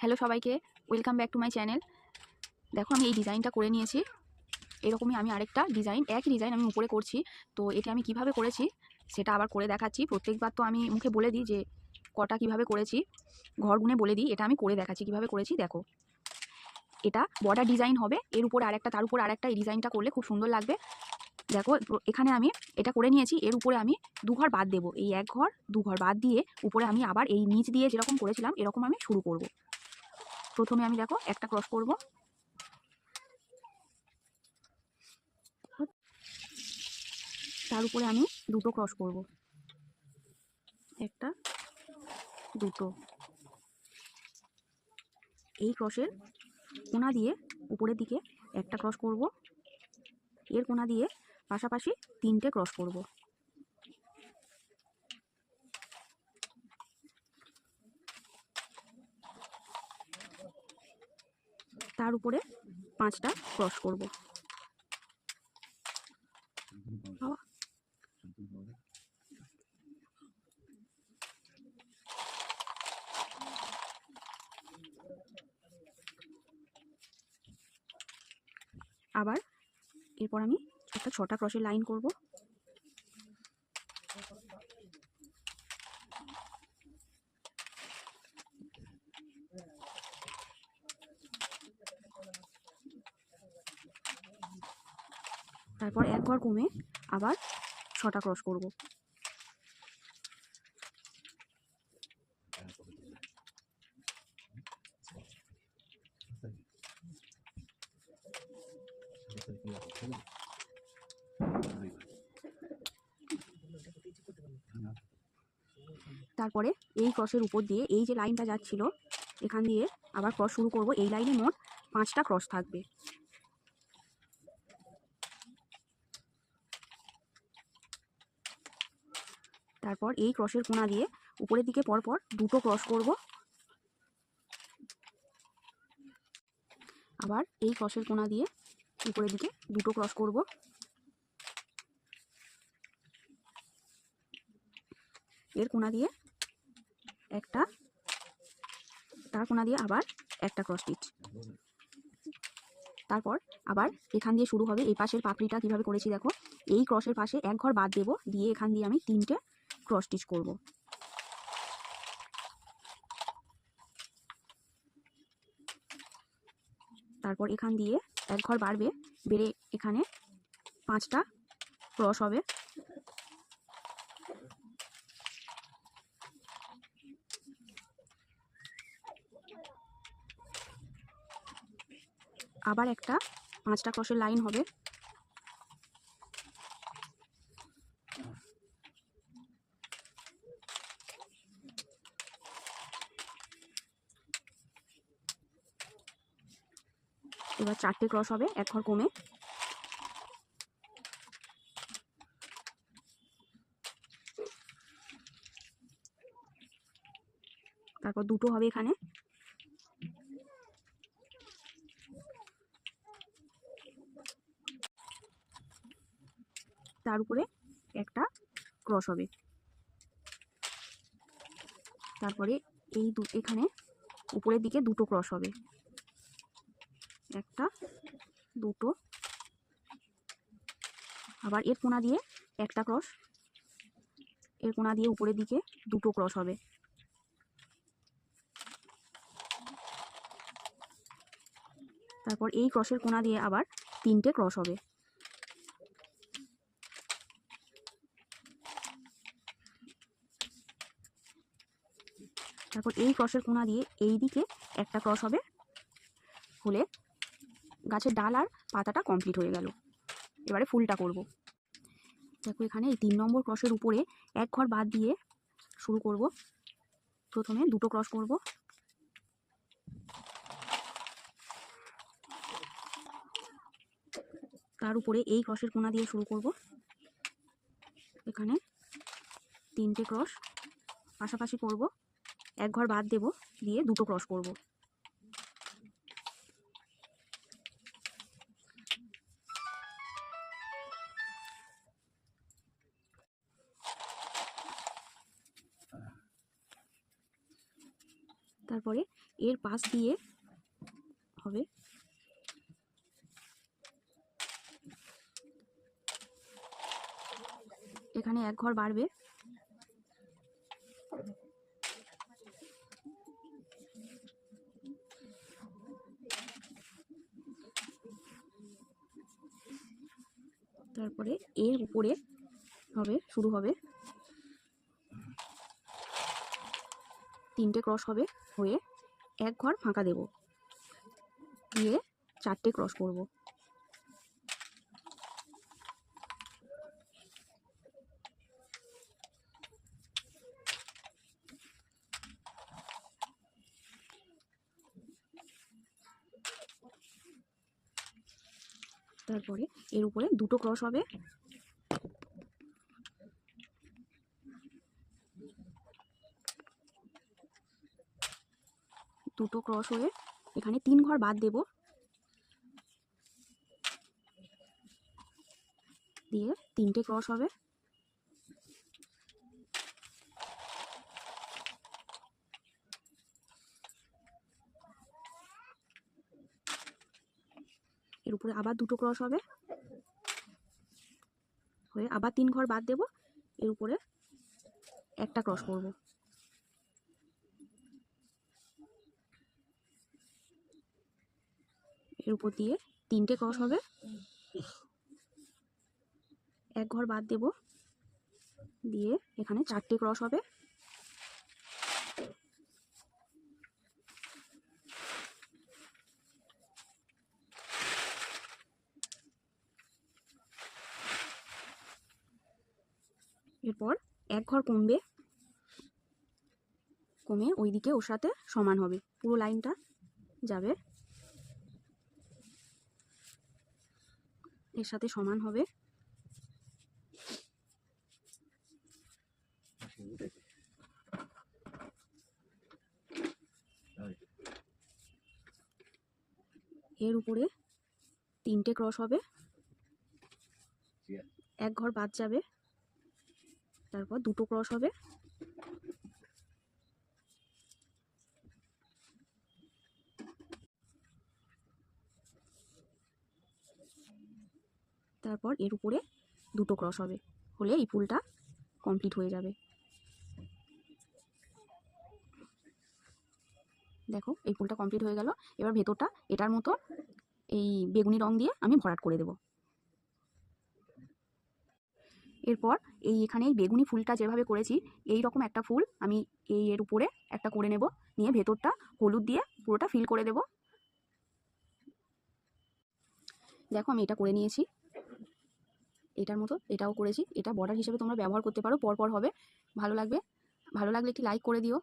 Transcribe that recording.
Hello সবাইকে welcome back to my channel দেখো আমি এই ডিজাইনটা করে নিয়েছি। এরকমই আমি আরেকটা ডিজাইন, একই ডিজাইন আমি উপরে করছি। তো এটা আমি কীভাবে করেছি সেটা আবার করে দেখাচ্ছি। প্রত্যেকবার তো আমি মুখে বলে দিই যে কটা কীভাবে করেছি। ঘর গুনে বলে দিই, এটা আমি করে দেখাচ্ছি কীভাবে করেছি, দেখো। এটা বর্ডার ডিজাইন হবে, এর উপরে আরেকটা, তার উপর আরেকটা, এই ডিজাইনটা করলে খুব সুন্দর লাগবে। দেখো, এখানে আমি এটা করে নিয়েছি, এর উপরে আমি দু ঘর বাদ দেবো। এই এক ঘর, দু ঘর বাদ দিয়ে উপরে আমি আবার এই নিচ দিয়ে যেরকম করেছিলাম, এরকম আমি শুরু করব। প্রথমে আমি দেখো, একটা ক্রস করব। তার উপরে আমি দুটো ক্রস করব। একটা, দুটো। এই ক্রসের কোনা দিয়ে উপরের দিকে একটা ক্রস করব। এর কোনা দিয়ে পাশাপাশি তিনটে ক্রস করব। তার উপরে পাঁচটা ক্রস করব। আবার এরপর আমি একটা ছটা ক্রসের লাইন করব। তারপর একবার কমে আবার ছটা ক্রস করব। তারপরে এই ক্রসের উপর দিয়ে এই যে লাইনটা যাচ্ছিল, এখান দিয়ে আবার ক্রস শুরু করব। এই লাইনে মোট পাঁচটা ক্রস থাকবে। তারপর এই ক্রসের কোণা দিয়ে উপরের দিকে পরপর দুটো ক্রস করব। আবার এই ক্রসের কোণা দিয়ে উপরের দিকে দুটো ক্রস করব। এর কোণা দিয়ে একটা, তার কোণা দিয়ে আবার একটা ক্রস স্টিচ। তারপর আবার এখান দিয়ে শুরু হবে। এই পাশের পাপড়িটা কীভাবে করেছি দেখো? এই ক্রসের পাশে এক ঘর বাদ দেব। দিয়ে এখান দিয়ে আমি তিনটে ক্রস স্টিচ করব। তারপর এখান দিয়ে এক ঘর বাড়বে, বেড়ে এখানে পাঁচটা ক্রস হবে। আবার একটা পাঁচটা ক্রসের লাইন হবে। এবার চারটে ক্রস হবে, এক ঘর কমে। তারপর দুটো হবে এখানে। তার উপরে একটা ক্রস হবে। তারপরে এই দু এখানে উপরের দিকে দুটো ক্রস হবে। একটা, দুটো। আবার এর কোনা দিয়ে একটা ক্রস এর কোণা দিয়ে উপরের দিকে দুটো ক্রস হবে। তারপর এই ক্রসের কোণা দিয়ে আবার তিনটে ক্রস হবে। তারপর এই ক্রসের কোণা দিয়ে এই দিকে একটা ক্রস হবে। হলে গাছের ডাল আর পাতাটা কমপ্লিট হয়ে গেল। এবারে ফুলটা করব। দেখো এখানে এই তিন নম্বর ক্রসের উপরে এক ঘর বাদ দিয়ে শুরু করব। প্রথমে দুটো ক্রস করব। তার উপরে এই ক্রসের কোণা দিয়ে শুরু করব। এখানে তিনটে ক্রস পাশাপাশি করব। এক ঘর বাদ দেব, দিয়ে দুটো ক্রস করব। তারপরে এর পাশ দিয়ে হবে। এখানে এক ঘর বাড়বে। তারপরে এর উপরে হবে, শুরু হবে। তিনটে ক্রস হবে, হয়ে এক ঘর ফাঁকা দেব। দিয়ে চারটে ক্রস করব। তারপরে এর উপরে দুটো ক্রস হবে দুটো ক্রস হয়ে এখানে তিন ঘর বাদ দেব। দিয়ে তিনটে ক্রস হবে। এর উপরে আবার দুটো ক্রস হবে। হয়ে আবার তিন ঘর বাদ দেব। এর উপরে একটা ক্রস করব। এর উপর দিয়ে তিনটে ক্রস হবে। এক ঘর বাদ দেব। দিয়ে এখানে চারটে ক্রস হবে। এরপর এক ঘর কমবে। কমে ওইদিকে ওর সাথে সমান হবে। পুরো লাইনটা যাবে। এর সাথে সমান হবে। এর উপরে তিনটে ক্রস হবে। এক ঘর বাদ যাবে। তারপর দুটো ক্রস হবে। তারপর এর উপরে দুটো ক্রস হবে। হলে এই ফুলটা কমপ্লিট হয়ে যাবে। দেখো, এই ফুলটা কমপ্লিট হয়ে গেল। এবার ভেতরটা, এটার মতো এই বেগুনি রং দিয়ে আমি ভরাট করে দেব। এরপর এই এখানে এই বেগুনি ফুলটা যেভাবে করেছি, এই রকম একটা ফুল আমি এই এর উপরে একটা করে নেব। নিয়ে ভেতরটা হলুদ দিয়ে পুরোটা ফিল করে দেব। দেখো আমি এটা করে নিয়েছি। এটার মতো, এটাও করেছি। এটা বর্ডার হিসেবে তোমরা ব্যবহার করতে পারো, পরপর হবে। ভালো লাগবে। ভালো লাগলে একটি লাইক করে দিও।